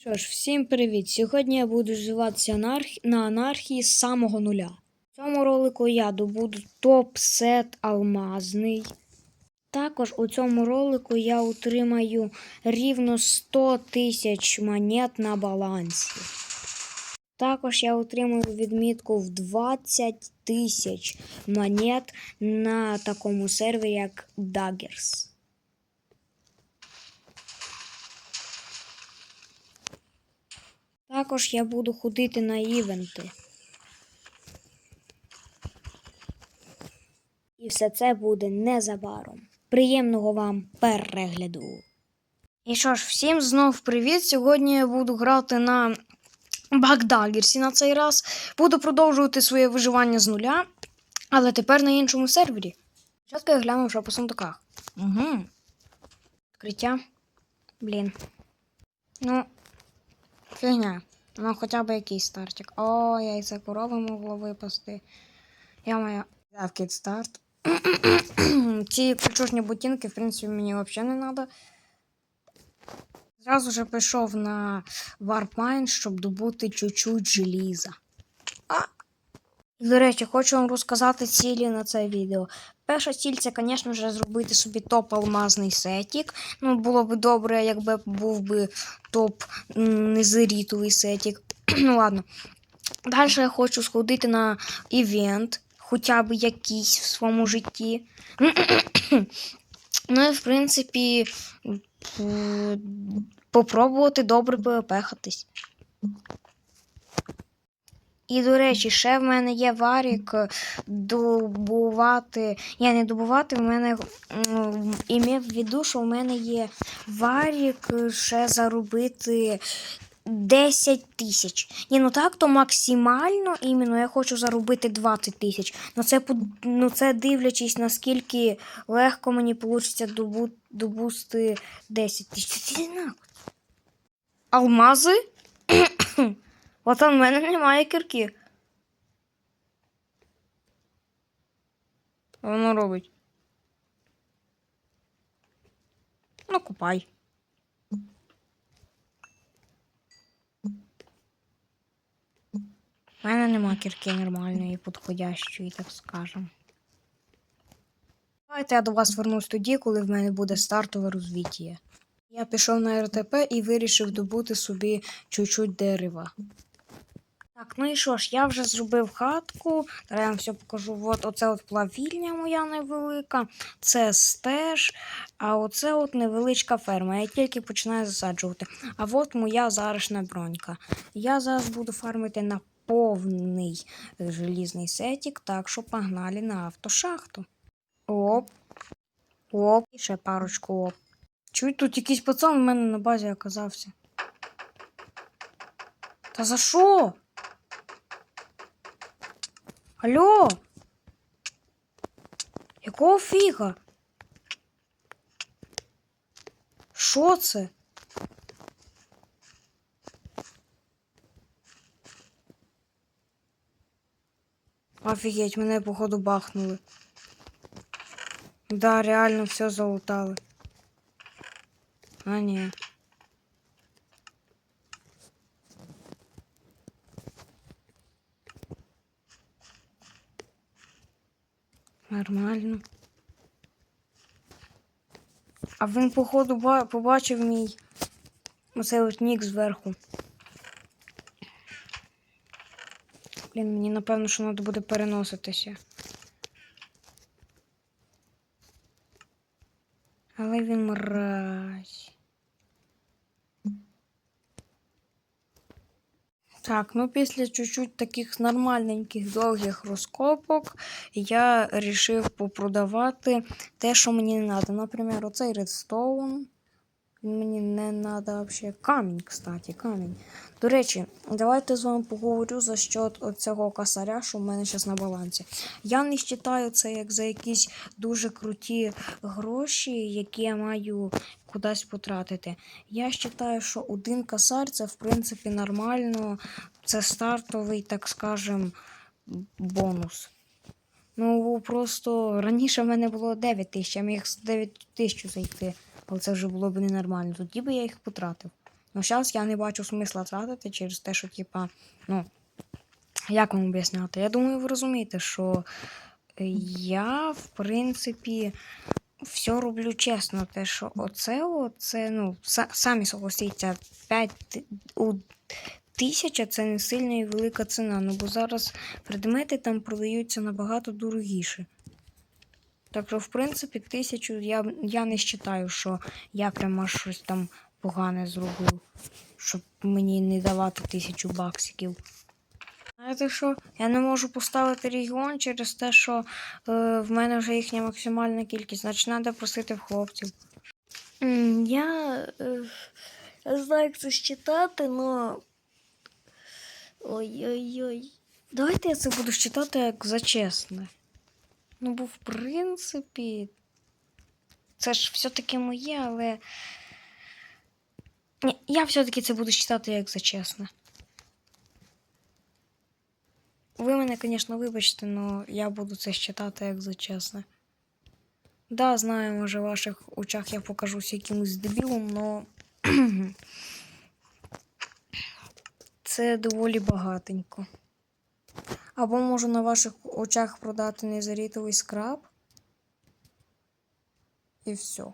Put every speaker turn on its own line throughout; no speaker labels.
Що ж, всім привіт! Сьогодні я буду живатися анарх... на анархії з самого нуля. В цьому ролику я добуду топ-сет алмазний. Також у цьому ролику я отримаю рівно 100 тисяч монет на балансі. Також я отримую відмітку в 20 тисяч монет на такому сервері, як Daggers. Також я буду ходити на івенти. І все це буде незабаром. Приємного вам перегляду. І що ж, всім знов привіт! Сьогодні я буду грати на Багдагерсі на цей раз. Буду продовжувати своє виживання з нуля, але тепер на іншому сервері. Спочатку я гляну, що по сундуках. Угу. Відкриття. Блін. Ну, Фігня. Ну, хоча б якийсь стартик. О, яйце корови могло випасти. Я моя. Взяв кіт старт. Ці ключушні ботинки, в принципі, мені взагалі не треба. Зразу же пішов на Warpmine, щоб добути чуть-чуть желіза. До речі, хочу вам розказати цілі на це відео. Перша ціль це, звісно ж, зробити собі топ-алмазний сетік. Ну, було б добре, якби був би топ незерітовий сетік. ну ладно. Далі я хочу сходити на івент, хоча б якийсь в своєму житті. ну і в принципі, попробувати добре пепехатись. І, до речі, ще в мене є варік добувати. Я не добувати, в мене ім'я в віду, що в мене є варік е, ще заробити 10 тисяч. Ні, ну так, то максимально іменно я хочу заробити 20 тисяч. Ну це, ну це дивлячись, наскільки легко мені вийде добу, добусти 10 тисяч. Алмази? От у мене немає кірки. Воно робить. Ну, купай. У мене нема кірки нормальної, підходящої, так скажем. Давайте я до вас вернусь тоді, коли в мене буде стартове розвіття. Я пішов на РТП і вирішив добути собі чуть-чуть дерева. Так, ну і що ж, я вже зробив хатку. Зараз я вам все покажу. От оце от плавільня моя невелика, це стеж, а оце от невеличка ферма. Я тільки починаю засаджувати. А от моя зарашна бронька. Я зараз буду фармити на повний желізний сетік, так що погнали на автошахту. Оп. Оп. І ще парочку оп. Чуть тут якийсь пацан у мене на базі оказався. Та за що? Алло? Якого фіга? Що це? Офігеть, мене походу бахнули. Да, реально все залутали. А, ні. Нормально. А він, походу, побачив мій оцей нік зверху. Блін, мені напевно, що треба буде переноситися. Але він мразь. Так, ну після чуть-чуть таких нормальненьких довгих розкопок я вирішив попродавати те, що мені не треба. Наприклад, оцей редстоун. Мені не треба взагалі. Камінь, кстати, камінь. До речі, давайте з вами поговорю за счет цього косаря, що в мене зараз на балансі. Я не вважаю це як за якісь дуже круті гроші, які я маю кудись потратити. Я вважаю, що один косарь це в принципі нормально. Це стартовий, так скажем, бонус. Ну, просто раніше в мене було 9 тисяч, я міг з 9 тисяч зайти, але це вже було б ненормально. Тоді би я їх потратив. Ну, зараз я не бачу смисла тратити через те, що, типа, ну, як вам об'ясняти? Я думаю, ви розумієте, що е, я, в принципі, все роблю чесно. Те, що оце, оце, ну, самі согласіться, 5 у тисяча це не сильно і велика ціна. Ну, бо зараз предмети там продаються набагато дорогіше. Так що, в принципі, тисячу я, я не вважаю, що я прямо щось там погане зробив, щоб мені не давати тисячу баксиків. Знаєте що? Я не можу поставити регіон через те, що е, в мене вже їхня максимальна кількість, значить треба просити в хлопців. Я, е, я знаю, як це считати, але. Ой-ой-ой. Давайте я це буду считати як за чесне. Ну, бо в принципі. Це ж все-таки моє, але. Ні, я все-таки це буду считати як за чесне. Ви мене, звісно, вибачте, але я буду це считати як за чесне. Да, знаю, може, в ваших очах я покажусь якимось дебілом, але це доволі багатенько. Або можу на ваших очах продати незарітовий скраб. І все.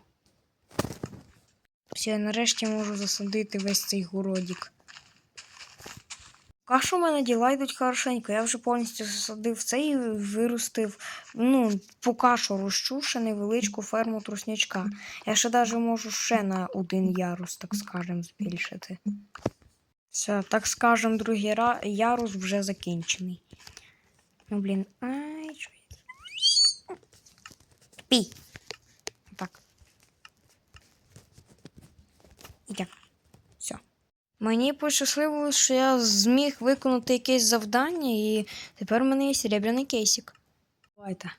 Все, я нарешті можу засадити весь цей городик. Поки що в мене діла йдуть хорошенько. Я вже повністю засадив це і виростив, ну, поки що рощу ще невеличку ферму труснячка. Я ще навіть можу ще на один ярус, так скажем, збільшити. Все, так скажем, другий ярус вже закінчений. Ну, блін. Ай, що я- Пі. Так. І так. Все. Мені пощасливо, що я зміг виконати якесь завдання, і тепер у мене є серебряний кейсик. Давайте.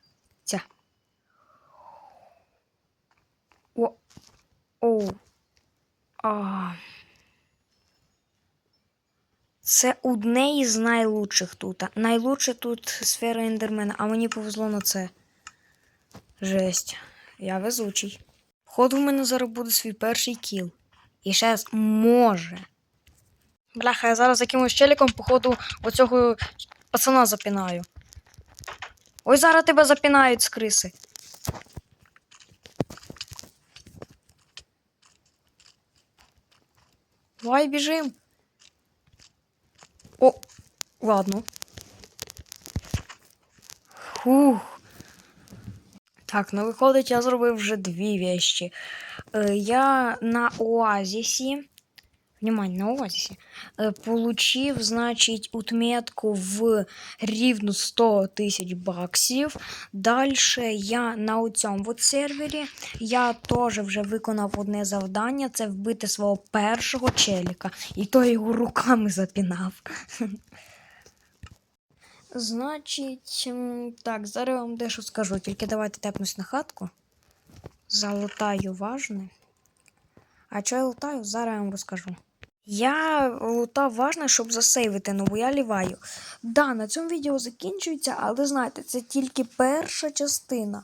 Ця. О. Оу. А. Це одне із найлучших тут. Найлучше тут сфера ендермена, а мені повезло на це. Жесть. Я везучий. Ходу в мене зараз буде свій перший кіл. І ще раз може. Бляха, я зараз якимось челіком, походу, оцього пацана запінаю. Ой, зараз тебе запінають з криси. Давай біжим. О, ладно. Фух. Так, ну виходить, я зробив вже дві вещі. Е, я на Оазісі. Внимание, на Оазісі. Е, получив, значить, отметку в рівну 100 тисяч баксів. Дальше я на цьому от сервері я теж вже виконав одне завдання це вбити свого першого челіка. І то його руками запінав. Значить, так, зараз я вам дещо скажу. Тільки давайте тепнусь на хатку. Залутаю важне. А що я лутаю, зараз я вам розкажу. Я лутав важне, щоб засейвити, ну бо я ліваю. Да, на цьому відео закінчується, але знаєте, це тільки перша частина.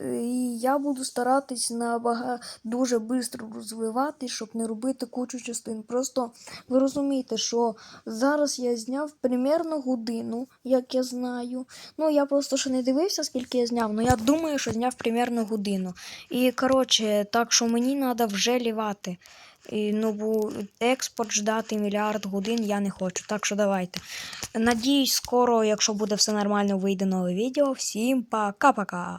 Е, І я буду старатись набага дуже швидко розвивати, щоб не робити кучу частин. Просто ви розумієте, що зараз я зняв примерно годину, як я знаю. Ну, я просто ще не дивився, скільки я зняв, але я думаю, що зняв примерно годину. І коротше, так що мені треба вже лівати. І, ну, бо експорт ждати мільярд годин я не хочу. Так що давайте. Надіюсь, скоро, якщо буде все нормально, вийде нове відео. Всім пока-пока.